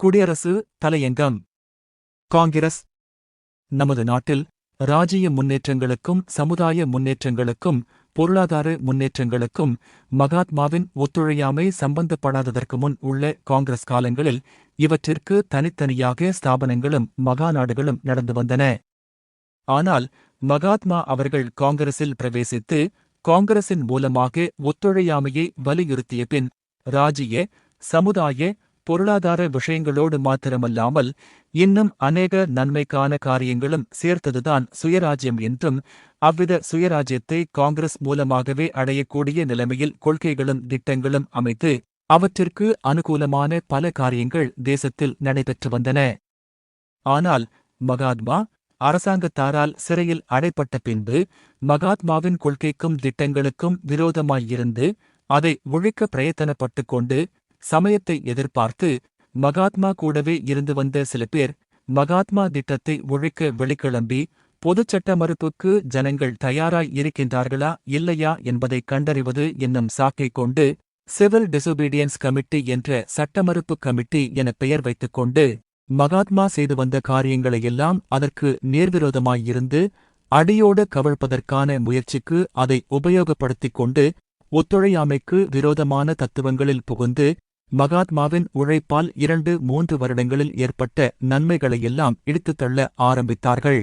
குடியரசு தலையங்கம். காங்கிரஸ். நமது நாட்டில் ராஜ்ய முன்னேற்றங்களுக்கும் சமுதாய முன்னேற்றங்களுக்கும் பொருளாதார முன்னேற்றங்களுக்கும் மகாத்மாவின் ஒத்துழையாமை சம்பந்தப்படாததற்கு முன் உள்ள காங்கிரஸ் காலங்களில் இவற்றிற்கு தனித்தனியாக ஸ்தாபனங்களும் மகாநாடுகளும் நடந்து வந்தன. ஆனால் மகாத்மா அவர்கள் காங்கிரஸில் பிரவேசித்து காங்கிரசின் மூலமாக ஒத்துழையாமையை வலியுறுத்திய பின் ராஜ்ய சமுதாய பொருளாதார விஷயங்களோடு மாத்திரமல்லாமல் இன்னும் அநேக நன்மைக்கான காரியங்களும் சேர்த்ததுதான் சுயராஜ்யம் என்றும் அவ்வித சுயராஜ்யத்தை காங்கிரஸ் மூலமாகவே அடையக்கூடிய நிலைமையில் கொள்கைகளும் திட்டங்களும் அமைத்து அவற்றிற்கு அனுகூலமான பல காரியங்கள் தேசத்தில் நடைபெற்று வந்தன. ஆனால் மகாத்மா அரசாங்கத்தாரால் சிறையில் அடைப்பட்ட பின்பு மகாத்மாவின் கொள்கைக்கும் திட்டங்களுக்கும் விரோதமாயிருந்து அதை ஒழிக்க பிரயத்தனப்பட்டுக் கொண்டு சமயத்தை எதிர்பார்த்து மகாத்மா கூடவே இருந்து வந்த சில பேர் மகாத்மா திட்டத்தை ஒழிக்க வெளிக்கிளம்பி பொதுச்சட்ட மறுப்புக்கு ஜனங்கள் தயாராய் இருக்கின்றார்களா இல்லையா என்பதை கண்டறிவது என்னும் சாக்கைக் கொண்டு சிவில் டிசோபீடியன்ஸ் கமிட்டி என்ற சட்டமறுப்பு கமிட்டி என பெயர் வைத்துக் கொண்டு மகாத்மா செய்து வந்த காரியங்களையெல்லாம் அதற்கு நேர்விரோதமாயிருந்து அடியோடு கவிழ்ப்பதற்கான முயற்சிக்கு அதை உபயோகப்படுத்திக் கொண்டு ஒத்துழையாமைக்கு விரோதமான தத்துவங்களில் புகுந்து மகாத்மாவின் உழைப்பால் இரண்டு மூன்று வருடங்களில் ஏற்பட்ட நன்மைகளையெல்லாம் இழுத்துத் தள்ள ஆரம்பித்தார்கள்.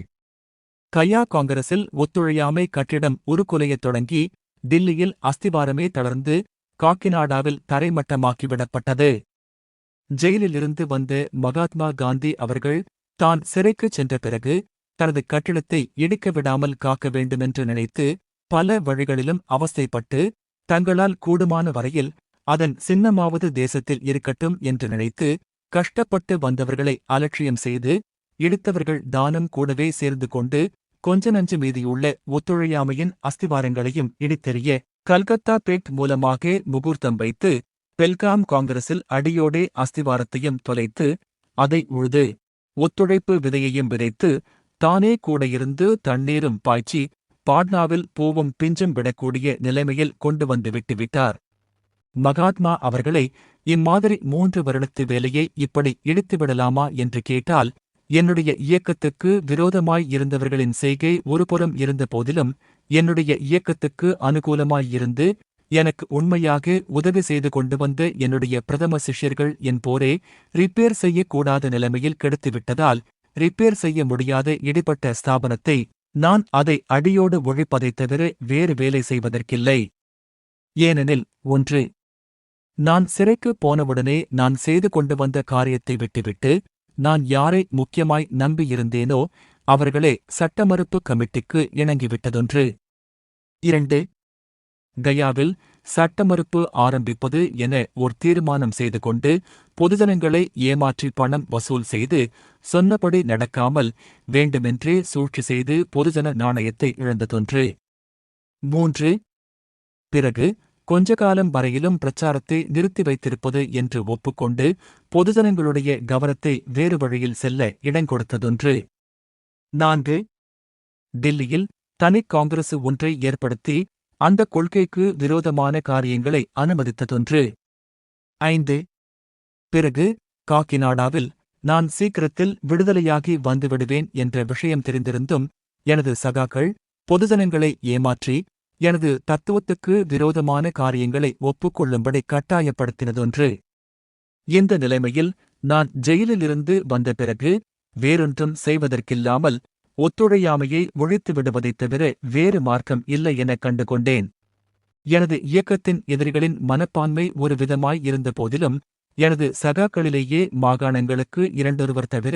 கயா காங்கிரஸில் ஒத்துழையாமை கட்டிடம் உருக்குலையத் தொடங்கி தில்லியில் அஸ்திவாரமே தளர்ந்து காக்கிநாடாவில் தரைமட்டமாக்கிவிடப்பட்டது. ஜெயிலிலிருந்து வந்த மகாத்மா காந்தி அவர்கள் தான் சிறைக்குச் சென்ற பிறகு தனது கட்டிடத்தை இடிக்க விடாமல் காக்க வேண்டுமென்று நினைத்து பல வழிகளிலும் அவஸ்தைப்பட்டு தங்களால் கூடுமான வரையில் அதன் சின்னமாவது தேசத்தில் இருக்கட்டும் என்று நினைத்து கஷ்டப்பட்டு வந்தவர்களை அலட்சியம் செய்து இடித்தவர்கள் தானம் கூடவே சேர்ந்து கொண்டு கொஞ்ச நஞ்சு மீதியுள்ள ஒத்துழையாமையின் அஸ்திவாரங்களையும் இடித்தெறிய கல்கத்தா பேட் மூலமாக முகூர்த்தம் வைத்து பெல்காம் காங்கிரஸில் அடியோடே அஸ்திவாரத்தையும் தொலைத்து அதை உழுது ஒத்துழைப்பு விதையையும் விதைத்து தானே கூட இருந்து தண்ணீரும் பாய்ச்சி பாட்னாவில் பூவும் பிஞ்சும் விடக்கூடிய நிலைமையில் கொண்டு வந்து விட்டுவிட்டார். மகாத்மா அவர்களை இம்மாதிரி மூன்று வருடத்து வேலையை இப்படி இடித்துவிடலாமா என்று கேட்டால் என்னுடைய இயக்கத்துக்கு விரோதமாய் இருந்தவர்களின் செய்கை ஒருபுறம் இருந்த போதிலும் என்னுடைய இயக்கத்துக்கு அனுகூலமாயிருந்து எனக்கு உண்மையாக உதவி செய்து கொண்டு வந்த என்னுடைய பிரதம சிஷ்யர்கள் என் போரே ரிப்பேர் செய்யக்கூடாத நிலைமையில் கெடுத்துவிட்டதால் ரிப்பேர் செய்ய முடியாத இடிபட்ட ஸ்தாபனத்தை நான் அதை அடியோடு ஒழிப்பதைத் தவிர வேறு வேலை செய்வதற்கில்லை. ஏனெனில் ஒன்று நான் சிறைக்கு போனவுடனே நான் செய்து கொண்டு வந்த காரியத்தை விட்டுவிட்டு நான் யாரை முக்கியமாய் நம்பியிருந்தேனோ அவர்களே சட்டமறுப்பு கமிட்டிக்கு இணங்கிவிட்டதொன்று. இரண்டு. கயாவில் சட்டமறுப்பு ஆரம்பிப்பது என ஒரு தீர்மானம் செய்து கொண்டு பொதுஜனங்களை ஏமாற்றி பணம் வசூல் செய்து சொன்னபடி நடக்காமல் வேண்டுமென்றே சூழ்ச்சி செய்து பொதுஜன நாணயத்தை இழந்ததொன்று. மூன்று. பிறகு கொஞ்ச காலம் வரையிலும் பிரச்சாரத்தை நிறுத்தி வைத்திருப்பது என்று ஒப்புக்கொண்டு பொதுஜனங்களுடைய கவனத்தை வேறு வழியில் செல்ல இடங்கொடுத்ததொன்று நான்கு. டில்லியில் தனி காங்கிரசு ஒன்றை ஏற்படுத்தி அந்த கொள்கைக்கு விரோதமான காரியங்களை அனுமதித்ததொன்று. ஐந்து. பிறகு காக்கிநாடாவில் நான் சீக்கிரத்தில் விடுதலையாகி வந்துவிடுவேன் என்ற விஷயம் தெரிந்திருந்தும் எனது சகாக்கள் பொதுஜனங்களை ஏமாற்றி எனது தத்துவத்துக்கு விரோதமான காரியங்களை ஒப்புக்கொள்ளும்படி கட்டாயப்படுத்தினதொன்று. இந்த நிலைமையில் நான் ஜெயிலிலிருந்து வந்த பிறகு வேறொன்றும் செய்வதற்கில்லாமல் ஒத்துழையாமையை ஒழித்து விடுவதைத் தவிர வேறு மார்க்கம் இல்லை என கண்டுகொண்டேன். எனது இயக்கத்தின் எதிரிகளின் மனப்பான்மை ஒரு விதமாய் இருந்த போதிலும் எனது சகாக்களிலேயே மாகாணங்களுக்கு இரண்டொருவர் தவிர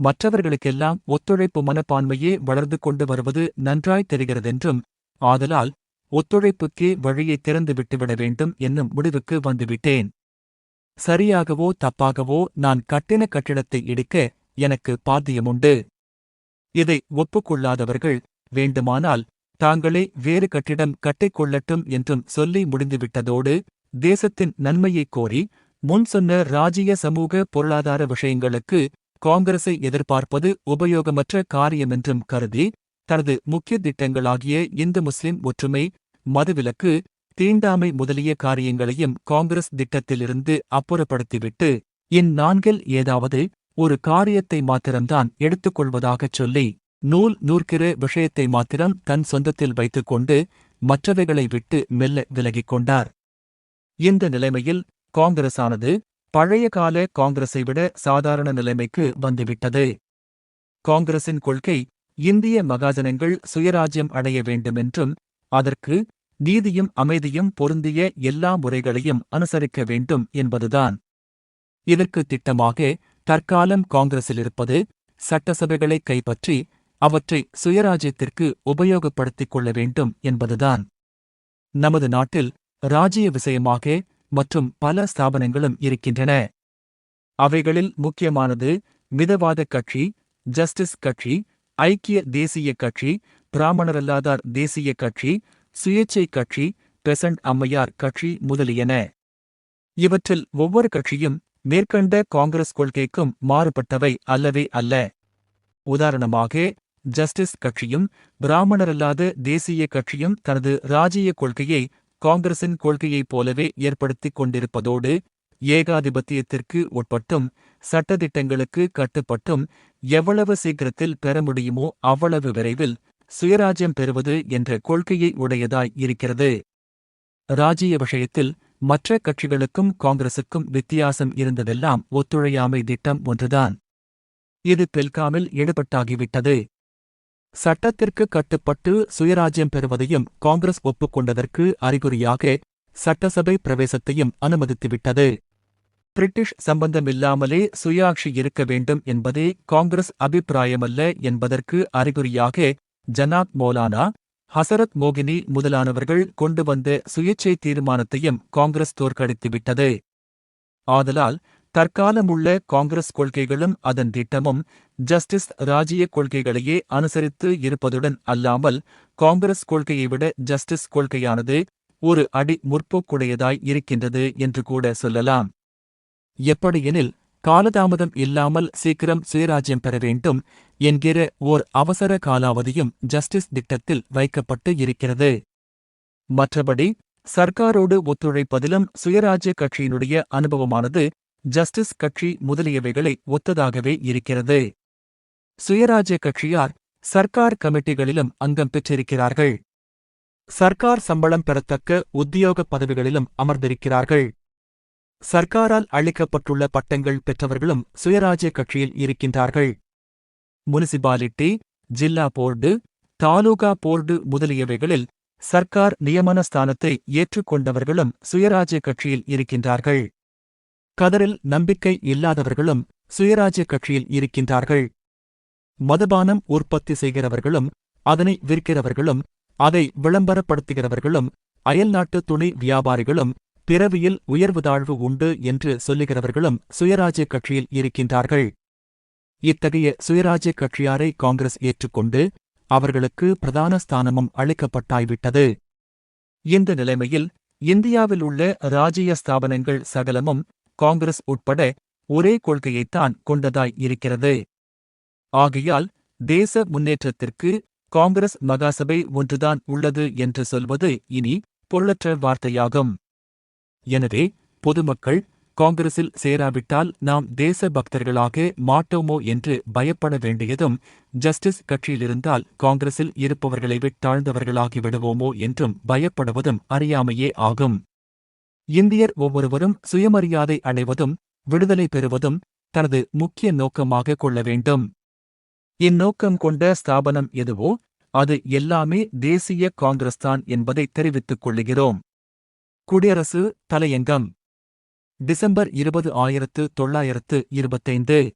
மற்றவர்களுக்கெல்லாம் ஒத்துழைப்பு மனப்பான்மையே வளர்ந்து கொண்டு வருவது நன்றாய் தெரிகிறதென்றும் ஆதலால் ஒத்துழைப்புக்கே வழியை திறந்து விட்டுவிட வேண்டும் என்னும் முடிவுக்கு வந்துவிட்டேன். சரியாகவோ தப்பாகவோ நான் கட்டின கட்டிடத்தை இடிக்க எனக்கு பாத்தியமுண்டு. இதை ஒப்புக்கொள்ளாதவர்கள் வேண்டுமானால் தாங்களே வேறு கட்டிடம் கட்டிக்கொள்ளட்டும் என்றும் சொல்லி முடிந்துவிட்டதோடு தேசத்தின் நன்மையைக் கோரி முன் சொன்ன ராஜ்ய சமூக பொருளாதார விஷயங்களுக்கு காங்கிரஸை எதிர்பார்ப்பது உபயோகமற்ற காரியமென்றும் கருதி தனது முக்கிய திட்டங்களாகிய இந்து முஸ்லிம் ஒற்றுமை மதுவிலக்கு தீண்டாமை முதலிய காரியங்களையும் காங்கிரஸ் திட்டத்திலிருந்து அப்புறப்படுத்திவிட்டு இந்நான்கில் ஏதாவது ஒரு காரியத்தை மாத்திரம்தான் எடுத்துக்கொள்வதாகச் சொல்லி நூல் நூற்கிற விஷயத்தை மாத்திரம் தன் சொந்தத்தில் வைத்துக்கொண்டு மற்றவைகளை விட்டு மெல்ல விலகிக் கொண்டார். இந்த நிலைமையில் காங்கிரசானது பழைய கால காங்கிரஸை விட சாதாரண நிலைமைக்கு வந்துவிட்டது. காங்கிரசின் கொள்கை இந்திய மகாஜனங்கள் சுயராஜ்யம் அடைய வேண்டுமென்றும் அதற்கு நீதியும் அமைதியும் பொருந்திய எல்லா முறைகளையும் அனுசரிக்க வேண்டும் என்பதுதான். இதற்கு திட்டமாக தற்காலம் காங்கிரஸில் இருப்பது சட்டசபைகளை கைப்பற்றி அவற்றை சுயராஜ்யத்திற்கு உபயோகப்படுத்திக் கொள்ள வேண்டும் என்பதுதான். நமது நாட்டில் ராஜ்ய விஷயமாக மற்றும் பல ஸ்தாபனங்களும் இருக்கின்றன. அவைகளில் முக்கியமானது மிதவாத கட்சி ஜஸ்டிஸ் கட்சி ஐக்கிய தேசிய கட்சி பிராமணரல்லாதார் தேசிய கட்சி சுயேச்சை கட்சி பெசன்ட் அம்மையார் கட்சி முதலியன. இவற்றில் ஒவ்வொரு கட்சியும் மேற்கண்ட காங்கிரஸ் கொள்கைக்கும் மாறுபட்டவை அல்லவே அல்ல. உதாரணமாக ஜஸ்டிஸ் கட்சியும் பிராமணரல்லாத தேசிய கட்சியும் தனது ராஜ்ய கொள்கையை காங்கிரசின் கொள்கையைப் போலவே ஏற்படுத்திக் கொண்டிருப்பதோடு ஏகாதிபத்தியத்திற்கு உட்பட்டும் சட்டதிட்டங்களுக்கு கட்டுப்பட்டும் எவ்வளவு சீக்கிரத்தில் பெற முடியுமோ அவ்வளவு விரைவில் சுயராஜ்யம் பெறுவது என்ற கொள்கையை உடையதாய் இருக்கிறது. ராஜ்ய விஷயத்தில் மற்ற கட்சிகளுக்கும் காங்கிரசுக்கும் வித்தியாசம் இருந்ததெல்லாம் ஒத்துழையாமை திட்டம் ஒன்றுதான். இது பெல்காமில் ஈடுபட்டாகிவிட்டது சட்டத்திற்கு கட்டுப்பட்டு சுயராஜ்யம் பெறுவதையும் காங்கிரஸ் ஒப்புக்கொண்டதற்கு அறிகுறியாக சட்டசபை பிரவேசத்தையும் அனுமதித்துவிட்டது. பிரிட்டிஷ் சம்பந்தமில்லாமலே சுயாட்சி இருக்க வேண்டும் என்பதே காங்கிரஸ் அபிப்பிராயமல்ல என்பதற்கு அறிகுறியாக ஜனாத் மௌலானா ஹசரத் மோகினி முதலானவர்கள் கொண்டு வந்த சுயேச்சை தீர்மானத்தையும் காங்கிரஸ் தோற்கடித்துவிட்டது. ஆதலால் தற்காலமுள்ள காங்கிரஸ் கொள்கைகளும் அதன் திட்டமும் ஜஸ்டிஸ் ராஜ்ய கொள்கைகளையே அனுசரித்து இருப்பதுடன் அல்லாமல் காங்கிரஸ் கொள்கையை விட ஜஸ்டிஸ் கொள்கையானது ஒரு அடி முற்போக்குடையதாய் இருக்கின்றது என்று கூட சொல்லலாம். எப்படியெனில் காலதாமதம் இல்லாமல் சீக்கிரம் சுயராஜ்யம் பெற வேண்டும் என்கிற ஓர் அவசர காலாவதியும் ஜஸ்டிஸ் திட்டத்தில் வைக்கப்பட்டு இருக்கிறது. மற்றபடி சர்க்காரோடு ஒத்துழைப்பதிலும் சுயராஜ்ய கட்சியினுடைய அனுபவமானது ஜஸ்டிஸ் கட்சி முதலியவைகளை ஒத்ததாகவே இருக்கிறது. சுயராஜ்ய கட்சியார் சர்க்கார் கமிட்டிகளிலும் அங்கம் பெற்றிருக்கிறார்கள். சர்க்கார் சம்பளம் பெறத்தக்க உத்தியோக பதவிகளிலும் அமர்ந்திருக்கிறார்கள். சர்க்காரால் அளிக்கப்பட்டுள்ள பட்டங்கள் பெற்றவர்களும் சுயராஜ்ய கட்சியில் இருக்கின்றார்கள். முனிசிபாலிட்டி ஜில்லா போர்டு தாலுகா போர்டு முதலியவைகளில் சர்க்கார் நியமன ஸ்தானத்தை ஏற்றுக்கொண்டவர்களும் சுயராஜ்ய கட்சியில் இருக்கின்றார்கள். கதரில் நம்பிக்கை இல்லாதவர்களும் சுயராஜ்ய கட்சியில் இருக்கின்றார்கள். மதுபானம் உற்பத்தி செய்கிறவர்களும் அதனை விற்கிறவர்களும் அதை விளம்பரப்படுத்துகிறவர்களும் அயல்நாட்டு துணி வியாபாரிகளும் பிறவியில் உயர்வுதாழ்வு உண்டு என்று சொல்லுகிறவர்களும் சுயராஜ்ய கட்சியில் இருக்கின்றார்கள். இத்தகைய சுயராஜ்ய கட்சியாரை காங்கிரஸ் ஏற்றுக்கொண்டு அவர்களுக்கு பிரதான ஸ்தானமும் அளிக்கப்பட்டாய்விட்டது. இந்த நிலைமையில் இந்தியாவில் உள்ள ராஜ்ய ஸ்தாபனங்கள் சகலமும் காங்கிரஸ் உட்பட ஒரே கொள்கையைத்தான் கொண்டதாய் இருக்கிறது. ஆகையால் தேச முன்னேற்றத்திற்கு காங்கிரஸ் மகாசபை ஒன்றுதான் உள்ளது என்று சொல்வது இனி பொருளற்ற வார்த்தையாகும். எனவே பொதுமக்கள் காங்கிரஸில் சேராவிட்டால் நாம் தேச பக்தர்களாக மாட்டோமோ என்று பயப்பட வேண்டியதும் ஜஸ்டிஸ் கட்சியிலிருந்தால் காங்கிரஸில் இருப்பவர்களை விட்டாழ்ந்தவர்களாகி விடுவோமோ என்றும் பயப்படுவதும் அறியாமையே ஆகும். இந்தியர் ஒவ்வொருவரும் சுயமரியாதை அடைவதும் விடுதலை பெறுவதும் தனது முக்கிய நோக்கமாக கொள்ள வேண்டும். இந்நோக்கம் கொண்ட ஸ்தாபனம் எதுவோ அது எல்லாமே தேசிய காங்கிரஸ்தான் என்பதை தெரிவித்துக் கொள்கிறோம் குடியரசு தலையங்கம். டிசம்பர் இருபது ஆயிரத்து தொள்ளாயிரத்து இருபத்தைந்து.